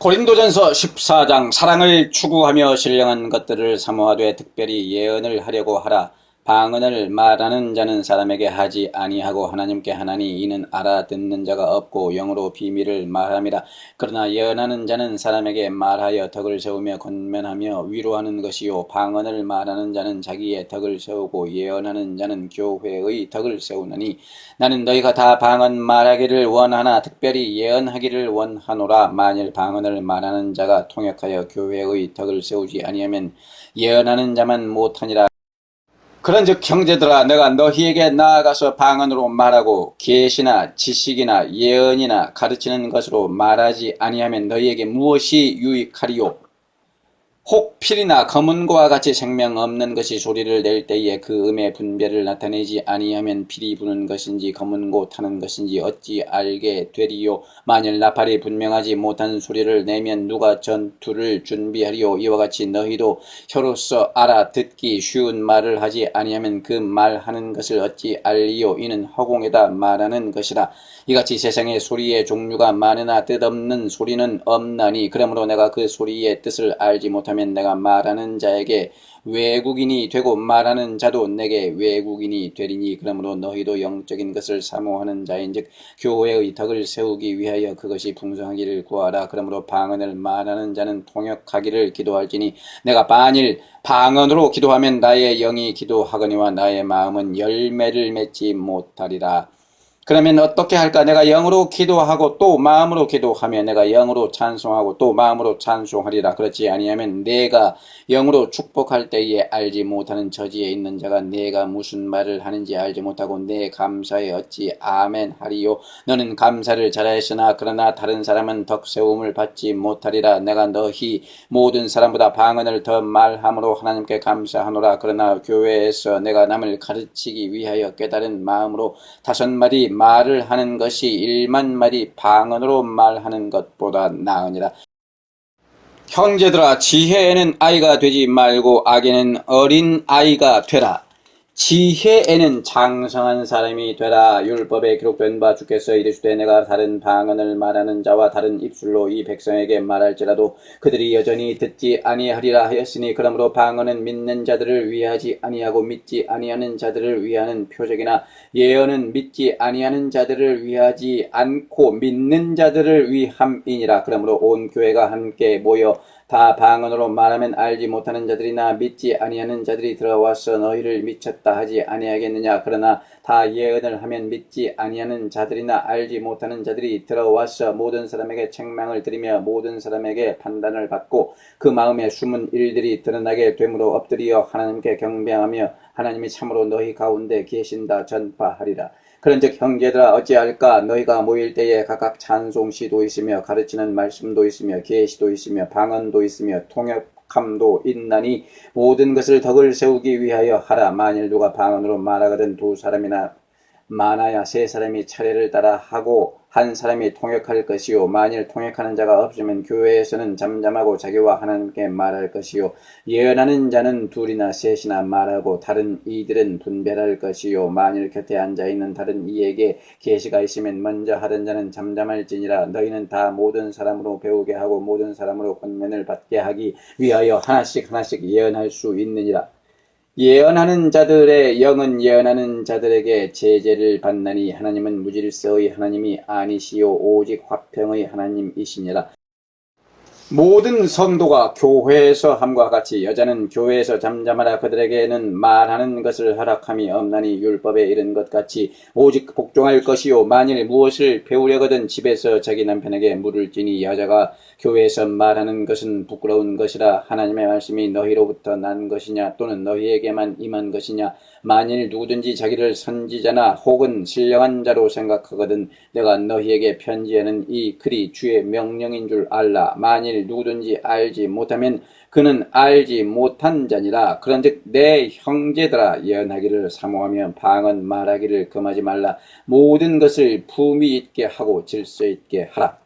고린도전서 14장 사랑을 추구하며 신령한 것들을 사모하되 특별히 예언을 하려고 하라. 방언을 말하는 자는 사람에게 하지 아니하고 하나님께 하나니 이는 알아듣는 자가 없고 영으로 비밀을 말함이라. 그러나 예언하는 자는 사람에게 말하여 덕을 세우며 권면하며 위로하는 것이요. 방언을 말하는 자는 자기의 덕을 세우고 예언하는 자는 교회의 덕을 세우느니 나는 너희가 다 방언 말하기를 원하나 특별히 예언하기를 원하노라. 만일 방언을 말하는 자가 통역하여 교회의 덕을 세우지 아니하면 예언하는 자만 못하니라 그런즉 형제들아 내가 너희에게 나아가서 방언으로 말하고 계시나 지식이나 예언이나 가르치는 것으로 말하지 아니하면 너희에게 무엇이 유익하리요 혹 필이나 검은고와 같이 생명 없는 것이 소리를 낼 때에 그 음의 분별을 나타내지 아니하면 필이 부는 것인지 검은고 타는 것인지 어찌 알게 되리요? 만일 나팔이 분명하지 못한 소리를 내면 누가 전투를 준비하리요? 이와 같이 너희도 혀로서 알아듣기 쉬운 말을 하지 아니하면 그 말하는 것을 어찌 알리요? 이는 허공에다 말하는 것이라. 이같이 세상에 소리의 종류가 많으나 뜻없는 소리는 없나니 그러므로 내가 그 소리의 뜻을 알지 못하 면 내가 말하는 자에게 외국인이 되고 말하는 자도 내게 외국인이 되리니 그러므로 너희도 영적인 것을 사모하는 자인즉 교회의 덕을 세우기 위하여 그것이 풍성하기를 구하라. 그러므로 방언을 말하는 자는 통역하기를 기도할지니 내가 반일 방언으로 기도하면 나의 영이 기도하거니와 나의 마음은 열매를 맺지 못하리라 그러면 어떻게 할까? 내가 영으로 기도하고 또 마음으로 기도하며 내가 영으로 찬송하고 또 마음으로 찬송하리라. 그렇지 아니하면 내가 영으로 축복할 때에 알지 못하는 처지에 있는 자가 내가 무슨 말을 하는지 알지 못하고 내 감사에 어찌 아멘 하리요. 너는 감사를 잘하였으나 그러나 다른 사람은 덕세움을 받지 못하리라. 내가 너희 모든 사람보다 방언을 더 말함으로 하나님께 감사하노라. 그러나 교회에서 내가 남을 가르치기 위하여 깨달은 마음으로 다섯 마디 말을 하는 것이 일만 마디 방언으로 말하는 것보다 나으니라. 형제들아 지혜에는 아이가 되지 말고 악에는 어린 아이가 되라. 지혜에는 장성한 사람이 되라. 율법에 기록된 바 주께서 이르시되 내가 다른 방언을 말하는 자와 다른 입술로 이 백성에게 말할지라도 그들이 여전히 듣지 아니하리라 하였으니 그러므로 방언은 믿는 자들을 위하지 아니하고 믿지 아니하는 자들을 위하는 표적이나 예언은 믿지 아니하는 자들을 위하지 않고 믿는 자들을 위함이니라. 그러므로 온 교회가 함께 모여 다 방언으로 말하면 알지 못하는 자들이나 믿지 아니하는 자들이 들어와서 너희를 미쳤다 하지 아니하겠느냐? 그러나 다 예언을 하면 믿지 아니하는 자들이나 알지 못하는 자들이 들어와서 모든 사람에게 책망을 드리며 모든 사람에게 판단을 받고 그 마음에 숨은 일들이 드러나게 되므로 엎드려 하나님께 경배하며 하나님이 참으로 너희 가운데 계신다 전파하리라 그런즉 형제들아 어찌할까? 너희가 모일 때에 각각 찬송시도 있으며 가르치는 말씀도 있으며 계시도 있으며 방언도 있으며 통역함도 있나니 모든 것을 덕을 세우기 위하여 하라. 만일 누가 방언으로 말하거든 두 사람이나 많아야 세 사람이 차례를 따라 하고 한 사람이 통역할 것이요 만일 통역하는 자가 없으면 교회에서는 잠잠하고 자기와 하나님께 말할 것이요 예언하는 자는 둘이나 셋이나 말하고 다른 이들은 분별할 것이요 만일 곁에 앉아 있는 다른 이에게 계시가 있으면 먼저 하던 자는 잠잠할지니라. 너희는 다 모든 사람으로 배우게 하고 모든 사람으로 권면을 받게 하기 위하여 하나씩 하나씩 예언할 수 있느니라 예언하는 자들의 영은 예언하는 자들에게 제재를 받나니 하나님은 무질서의 하나님이 아니시요 오직 화평의 하나님이시니라. 모든 성도가 교회에서 함과 같이 여자는 교회에서 잠잠하라 그들에게는 말하는 것을 허락함이 없나니 율법에 이른 것 같이 오직 복종할 것이요. 만일 무엇을 배우려거든 집에서 자기 남편에게 물을지니 여자가 교회에서 말하는 것은 부끄러운 것이라 하나님의 말씀이 너희로부터 난 것이냐 또는 너희에게만 임한 것이냐. 만일 누구든지 자기를 선지자나 혹은 신령한 자로 생각하거든 내가 너희에게 편지하는 이 글이 주의 명령인 줄 알라. 만일 누구든지 알지 못하면 그는 알지 못한 자니라. 그런즉 내 형제들아 예언하기를 사모하며 방언 말하기를 금하지 말라. 모든 것을 품위 있게 하고 질서 있게 하라